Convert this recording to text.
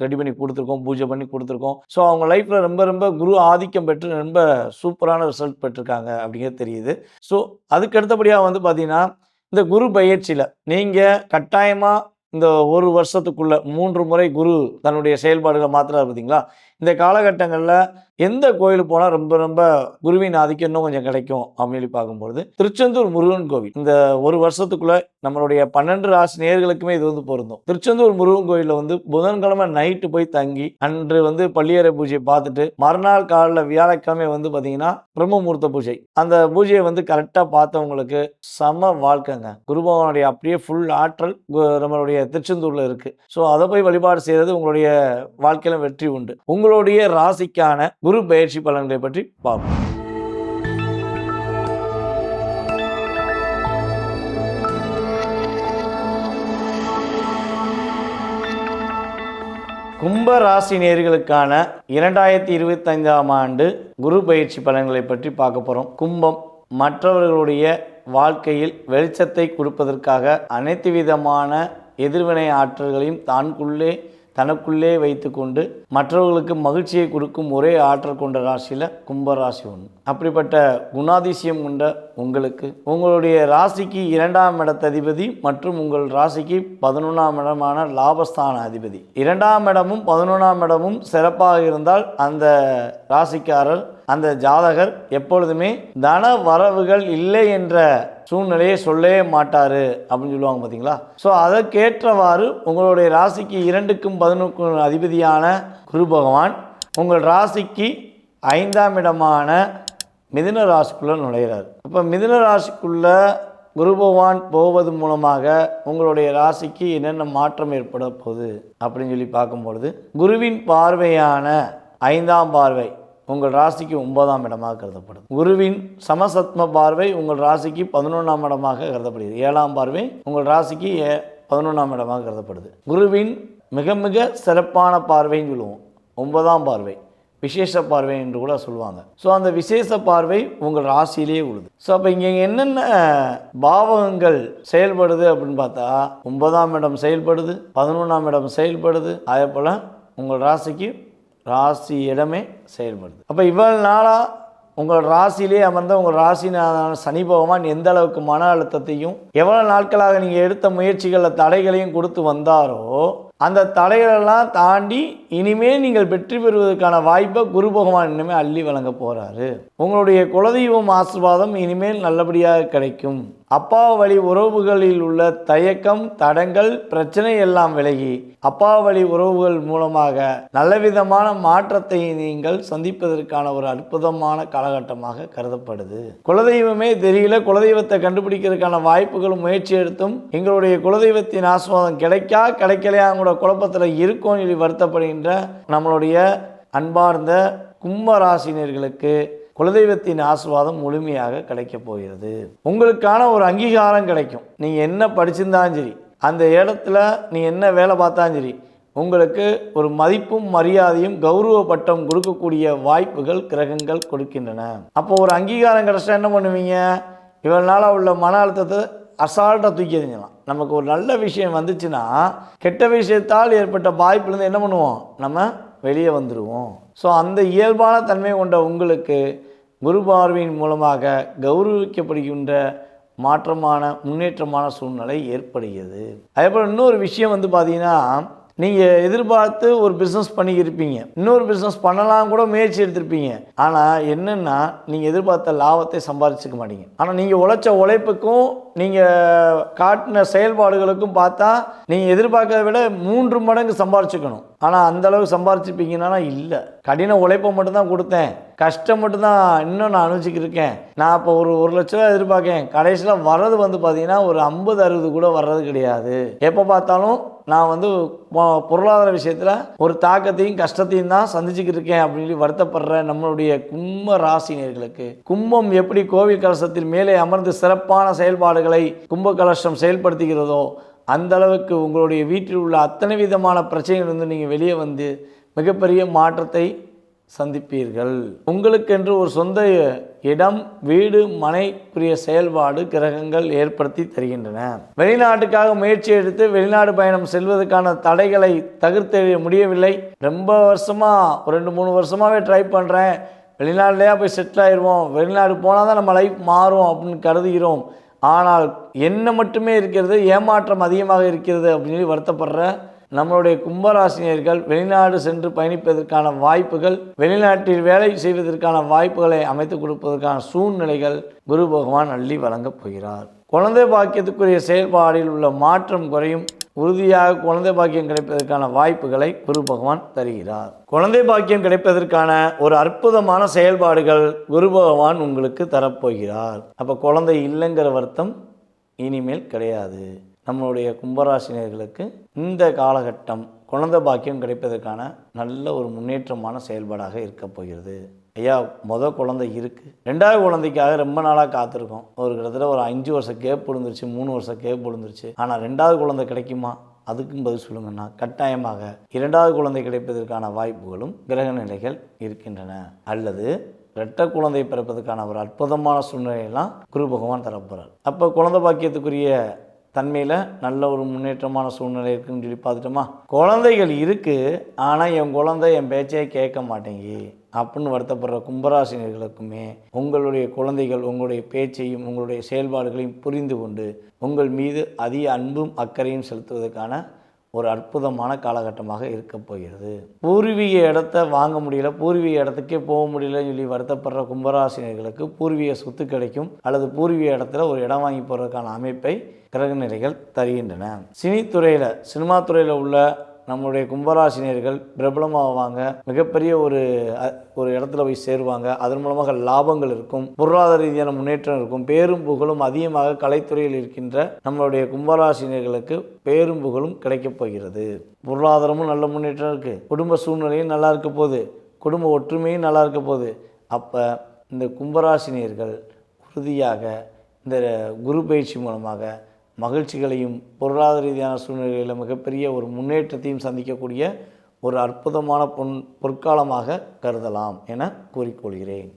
Ready பண்ணி கொடுத்துருக்கோம் பூஜை பண்ணி கொடுத்துருக்கோம். ஸோ அவங்க லைஃப்பில் ரொம்ப ரொம்ப குரு ஆதிக்கம் பெற்று ரொம்ப சூப்பரான ரிசல்ட் பெற்றிருக்காங்க அப்படிங்கிறது தெரியுது. ஸோ அதுக்கு அடுத்தபடியாக வந்து பார்த்தீங்கன்னா இந்த குரு பயிற்சியில் நீங்கள் கட்டாயமாக இந்த ஒரு வருஷத்துக்குள்ள மூன்று முறை குரு தன்னுடைய செயல்பாடுகளை மாத்திரா பார்த்தீங்களா இந்த காலகட்டங்களில் எந்த கோயிலுக்கு போனால் ரொம்ப ரொம்ப குருவின் ஆதிக்கம் இன்னும் கொஞ்சம் கிடைக்கும் அப்படின்னு சொல்லி பார்க்கும்பொழுது திருச்செந்தூர் முருகன் கோவில். இந்த ஒரு வருஷத்துக்குள்ள நம்மளுடைய பன்னெண்டு ராசி நேர்களுக்குமே இது வந்து பொருந்தும். திருச்செந்தூர் முருகன் கோயிலில் வந்து புதன்கிழமை நைட்டு போய் தங்கி அன்று வந்து பள்ளியறை பூஜையை பார்த்துட்டு மறுநாள் காலில் வியாழக்கிழமை வந்து பார்த்தீங்கன்னா பிரம்மமூர்த்த பூஜை. அந்த பூஜையை வந்து கரெக்டாக பார்த்தவங்களுக்கு சம வாழ்க்கைங்க. குருபவனுடைய அப்படியே ஃபுல் ஆற்றல் நம்மளுடைய திருச்செந்தூரில் இருக்குது ஸோ அதை போய் வழிபாடு செய்கிறது உங்களுடைய வாழ்க்கையில வெற்றி உண்டு. உங்களுடைய ராசிக்கான குரு பயிற்சி பலன்களை பற்றி பார்ப்போம். கும்ப ராசி நேர்களுக்கான இரண்டாயிரத்தி இருபத்தைந்தாம் ஆண்டு குரு பயிற்சி பலன்களை பற்றி பார்க்க போகிறோம் கும்பம் மற்றவர்களுடைய வாழ்க்கையில் வெளிச்சத்தை கொடுப்பதற்காக அனைத்து விதமான எதிர்வினை ஆற்றல்களையும் தான்குள்ளே தனக்குள்ளே வைத்துக்கொண்டு மற்றவர்களுக்கு மகிழ்ச்சியை கொடுக்கும் ஒரே ஆற்றல் கொண்ட ராசியில் கும்பராசி ஒன்று அப்படிப்பட்ட குணாதிசயம் கொண்ட உங்களுக்கு. உங்களுடைய ராசிக்கு இரண்டாம் இடத்ததிபதி மற்றும் உங்கள் ராசிக்கு பதினொன்றாம் இடமான லாபஸ்தான அதிபதி. இரண்டாம் இடமும் பதினொன்றாம் இடமும் சிறப்பாக இருந்தால் அந்த ராசிக்காரர் அந்த ஜாதகர் எப்பொழுதுமே தன வரவுகள் இல்லை என்ற சூழ்நிலையை சொல்லவே மாட்டார் அப்படின்னு சொல்லுவாங்க பார்த்தீங்களா ஸோ அதற்கேற்றவாறு உங்களுடைய ராசிக்கு இரண்டுக்கும் பதினொன்றுக்கும் அதிபதியான குரு பகவான் உங்கள் ராசிக்கு ஐந்தாம் இடமான மிதுன ராசிக்குள்ளே நுழைகிறார் அப்போ மிதுன ராசிக்குள்ள குரு பகவான் போவது மூலமாக உங்களுடைய ராசிக்கு என்னென்ன மாற்றம் ஏற்பட போகுது அப்படின்னு சொல்லி பார்க்கும்பொழுது குருவின் பார்வையான ஐந்தாம் பார்வை உங்கள் ராசிக்கு ஒன்பதாம் இடமாக கருதப்படும் குருவின் சமசத்ம பார்வை உங்கள் ராசிக்கு பதினொன்றாம் இடமாக கருதப்படுகிறது. ஏழாம் பார்வை உங்கள் ராசிக்கு ஏ பதினொன்றாம் இடமாக கருதப்படுது. குருவின் மிக மிக சிறப்பான பார்வைன்னு சொல்லுவோம். ஒன்பதாம் பார்வை விசேஷ பார்வை என்று கூட சொல்லுவாங்க. ஸோ அந்த விசேஷ பார்வை உங்கள் ராசியிலே உழுது ஸோ அப்போ இங்கே என்னென்ன பாவகங்கள் செயல்படுது அப்படின்னு பார்த்தா ஒன்பதாம் இடம் செயல்படுது பதினொன்றாம் இடம் செயல்படுது. அதே போல் உங்கள் ராசிக்கு ராசி இடமே செயல்படுது. அப்போ இவ்வளவு நாளாக உங்கள் ராசியிலே அமர்ந்த உங்கள் ராசினான சனி பகவான் எந்த அளவுக்கு மன அழுத்தத்தையும் எவ்வளோ நாட்களாக நீங்கள் எடுத்த முயற்சிகளில் தடைகளையும் கொடுத்து வந்தாரோ அந்த தடைகளெல்லாம் தாண்டி இனிமேல் நீங்கள் வெற்றி பெறுவதற்கான வாய்ப்பை குரு பகவான் இனிமேல் அள்ளி வழங்க போகிறாரு உங்களுடைய குலதெய்வம் ஆசிர்வாதம் இனிமேல் நல்லபடியாக கிடைக்கும். அப்பா வழி உறவுகளில் உள்ள தயக்கம் தடங்கள் பிரச்சனை எல்லாம் விலகி அப்பா வழி உறவுகள் மூலமாக நல்லவிதமான மாற்றத்தை நீங்கள் சந்திப்பதற்கான ஒரு அற்புதமான காலகட்டமாக கருதப்படுது. குலதெய்வமே தெரியல குலதெய்வத்தை கண்டுபிடிக்கிறதுக்கான வாய்ப்புகளும் முயற்சி எடுத்தும் எங்களுடைய குலதெய்வத்தின் ஆஸ்வாதம் கிடைக்கா கிடைக்கலையா கூட குழப்பத்தில் இருக்கும் சொல்லி வருத்தப்படுகின்ற நம்மளுடைய அன்பார்ந்த கும்பராசினியர்களுக்கு குலதெய்வத்தின் ஆசிர்வாதம் முழுமையாக கிடைக்கப் போகிறது. உங்களுக்கான ஒரு அங்கீகாரம் கிடைக்கும். நீங்கள் என்ன படிச்சிருந்தாலும் சரி அந்த இடத்துல நீ என்ன வேலை பார்த்தாலும் சரி உங்களுக்கு ஒரு மதிப்பும் மரியாதையும் கௌரவ பட்டம் கொடுக்கக்கூடிய வாய்ப்புகள் கிரகங்கள் கொடுக்கின்றன. அப்போ ஒரு அங்கீகாரம் கிடைச்சா என்ன பண்ணுவீங்க? இவ்வளவு நாளாக உள்ள மன அழுத்தத்தை அசால்ட்டாக தூக்கி எறிஞ்சலாம் நமக்கு ஒரு நல்ல விஷயம் வந்துச்சுன்னா கெட்ட விஷயத்தால் ஏற்பட்ட வாய்ப்புலேருந்து என்ன பண்ணுவோம்? நம்ம வெளியே வந்துடுவோம் ஸோ அந்த இயல்பான தன்மை கொண்ட உங்களுக்கு குரு பார்வையின் மூலமாக கௌரவிக்கப்படுகின்ற மாற்றமான முன்னேற்றமான சூழ்நிலை ஏற்படுகிறது. அதே போல் இன்னொரு விஷயம் வந்து பார்த்தீங்கன்னா நீங்கள் எதிர்பார்த்து ஒரு பிஸ்னஸ் பண்ணியிருப்பீங்க. இன்னொரு பிஸ்னஸ் பண்ணலாம் கூட முயற்சி எடுத்திருப்பீங்க. ஆனால் என்னென்னா நீங்கள் எதிர்பார்த்த லாபத்தை சம்பாதிச்சுக்க மாட்டீங்க. ஆனால் நீங்கள் உழைச்ச உழைப்புக்கும் நீங்கள் காட்டின செயல்பாடுகளுக்கும் பார்த்தா நீங்கள் எதிர்பார்க்கறத விட மூன்று மடங்கு சம்பாரிச்சுக்கணும் ஆனால் அந்த அளவுக்கு சம்பாரிச்சிருப்பீங்கன்னா இல்லை. கடின உழைப்பை மட்டும்தான் கொடுத்தேன். கஷ்டம் மட்டும்தான். இன்னும் நான் அனுபவிச்சுக்கிட்டு இருக்கேன் நான் இப்போ ஒரு ஒரு லட்ச ரூபா எதிர்பார்க்கேன். கடைசியில் வர்றது வந்து பார்த்தீங்கன்னா ஒரு ஐம்பது அறுபது கூட வர்றது கிடையாது. எப்போ பார்த்தாலும் நான் வந்து பொருளாதார விஷயத்தில் ஒரு தாக்கத்தையும் கஷ்டத்தையும் தான் சந்திச்சுக்கிட்டு இருக்கேன் அப்படின்னு சொல்லி வருத்தப்படுற நம்மளுடைய கும்ப ராசினியர்களுக்கு. கும்பம் எப்படி கோவில் கலசத்தில் மேலே அமர்ந்து சிறப்பான செயல்பாடுகளை கும்ப கலசம் செயல்படுத்துகிறதோ அந்த அளவுக்கு உங்களுடைய வீட்டில் உள்ள அத்தனை விதமான பிரச்சனைகள் வந்து நீங்கள் வெளியே வந்து மிகப்பெரிய மாற்றத்தை சந்திப்பீர்கள். உங்களுக்கென்று ஒரு சொந்த இடம் வீடு மனைக்குரிய செயல்பாடு கிரகங்கள் ஏற்படுத்தி தருகின்றன. வெளிநாட்டுக்காக முயற்சி எடுத்து வெளிநாடு பயணம் செல்வதற்கான தடைகளை தவிர்த்து முடியவில்லை. ரொம்ப வருஷமா ஒரு ரெண்டு மூணு வருஷமாவே ட்ரை பண்ணுறேன் வெளிநாட்டிலேயே போய் செட்டில் ஆயிடுவோம் வெளிநாடு போனால் தான் நம்ம லைஃப் மாறும் அப்படின்னு கருதுகிறோம். ஆனால் என்ன மட்டுமே இருக்கிறது ஏமாற்றம் அதிகமாக இருக்கிறது அப்படின்னு சொல்லி வருத்தப்படுற நம்மளுடைய கும்பராசினியர்கள் வெளிநாடு சென்று பயணிப்பதற்கான வாய்ப்புகள் வெளிநாட்டில் வேலை செய்வதற்கான வாய்ப்புகளை அமைத்து கொடுப்பதற்கான சூழ்நிலைகள் குரு பகவான் அள்ளி வழங்கப் போகிறார். குழந்தை பாக்கியத்துக்குரிய செயல்பாடில் உள்ள மாற்றம் குறையும். உறுதியாக குழந்தை பாக்கியம் கிடைப்பதற்கான வாய்ப்புகளை குரு பகவான் தருகிறார். குழந்தை பாக்கியம் கிடைப்பதற்கான ஒரு அற்புதமான செயல்பாடுகள் குரு பகவான் உங்களுக்கு தரப்போகிறார். அப்போ குழந்தை இல்லைங்கிற வருத்தம் இனிமேல் கிடையாது. நம்மளுடைய கும்பராசினியர்களுக்கு இந்த காலகட்டம் குழந்தை பாக்கியம் கிடைப்பதற்கான நல்ல ஒரு முன்னேற்றமான செயல்பாடாக இருக்கப் போகிறது. ஐயா மொதல் குழந்தை இருக்குது ரெண்டாவது குழந்தைக்காக ரொம்ப நாளாக காத்திருக்கோம். ஒரு கிட்டத்தட்ட ஒரு அஞ்சு வருஷம் கேப் விழுந்துருச்சு மூணு வருஷம் கேப் விழுந்துருச்சு. ஆனால் ரெண்டாவது குழந்தை கிடைக்குமா? அதுக்கும் பதில் சொல்லுங்கன்னா கட்டாயமாக இரண்டாவது குழந்தை கிடைப்பதற்கான வாய்ப்புகளும் கிரக நிலைகள் இருக்கின்றன. அல்லது இரட்டை குழந்தை பிறப்பதற்கான ஒரு அற்புதமான சூழ்நிலையெல்லாம் குரு பகவான் தரப்போகிறார் அப்போ குழந்தை பாக்கியத்துக்குரிய தன்மையில் நல்ல ஒரு முன்னேற்றமான சூழ்நிலை இருக்குன்னு சொல்லி பார்த்துட்டோமா? குழந்தைகள் இருக்குது ஆனால் என் குழந்தை என் பேச்சையே கேட்க மாட்டேங்கி. அப்படின்னு வருத்தப்படுற கும்பராசினியர்களுக்குமே உங்களுடைய குழந்தைகள் உங்களுடைய பேச்சையும் உங்களுடைய செயல்பாடுகளையும் புரிந்து கொண்டு உங்கள் மீது அதிக அன்பும் அக்கறையும் செலுத்துவதற்கான ஒரு அற்புதமான காலகட்டமாக இருக்க போகிறது. பூர்வீக இடத்த வாங்க முடியல பூர்வீக இடத்துக்கே போக முடியலன்னு சொல்லி வருத்தப்படுற கும்பராசினியர்களுக்கு பூர்வீக சொத்து கிடைக்கும் அல்லது பூர்வீக இடத்துல ஒரு இடம் வாங்கி போகிறதுக்கான அமைப்பை கிரகநிலைகள் தருகின்றன. சினித்துறையில் சினிமா துறையில் உள்ள நம்மளுடைய கும்பராசினியர்கள் பிரபலமாவாங்க மிகப்பெரிய ஒரு ஒரு இடத்துல போய் சேருவாங்க. அதன் மூலமாக லாபங்கள் இருக்கும் பொருளாதார ரீதியான முன்னேற்றம் இருக்கும். பேரும் புகழும் அதிகமாக கலைத்துறையில் இருக்கின்ற நம்மளுடைய கும்பராசினியர்களுக்கு பேரும் புகழும் கிடைக்கப் போகிறது. பொருளாதாரமும் நல்ல முன்னேற்றம் இருக்குது குடும்ப சூழ்நிலையும் நல்லா இருக்க போகுது. குடும்ப ஒற்றுமையும் நல்லா இருக்க போகுது. அப்போ இந்த கும்பராசினியர்கள் உறுதியாக இந்த குரு பயிற்சி மூலமாக மகிழ்ச்சிகளையும் பொருளாதார ரீதியான சூழ்நிலைகளில் மிகப்பெரிய ஒரு முன்னேற்றத்தையும் சந்திக்கக்கூடிய ஒரு அற்புதமான பொன் பொற்காலமாக கருதலாம் என கூறிக்கொள்கிறேன்.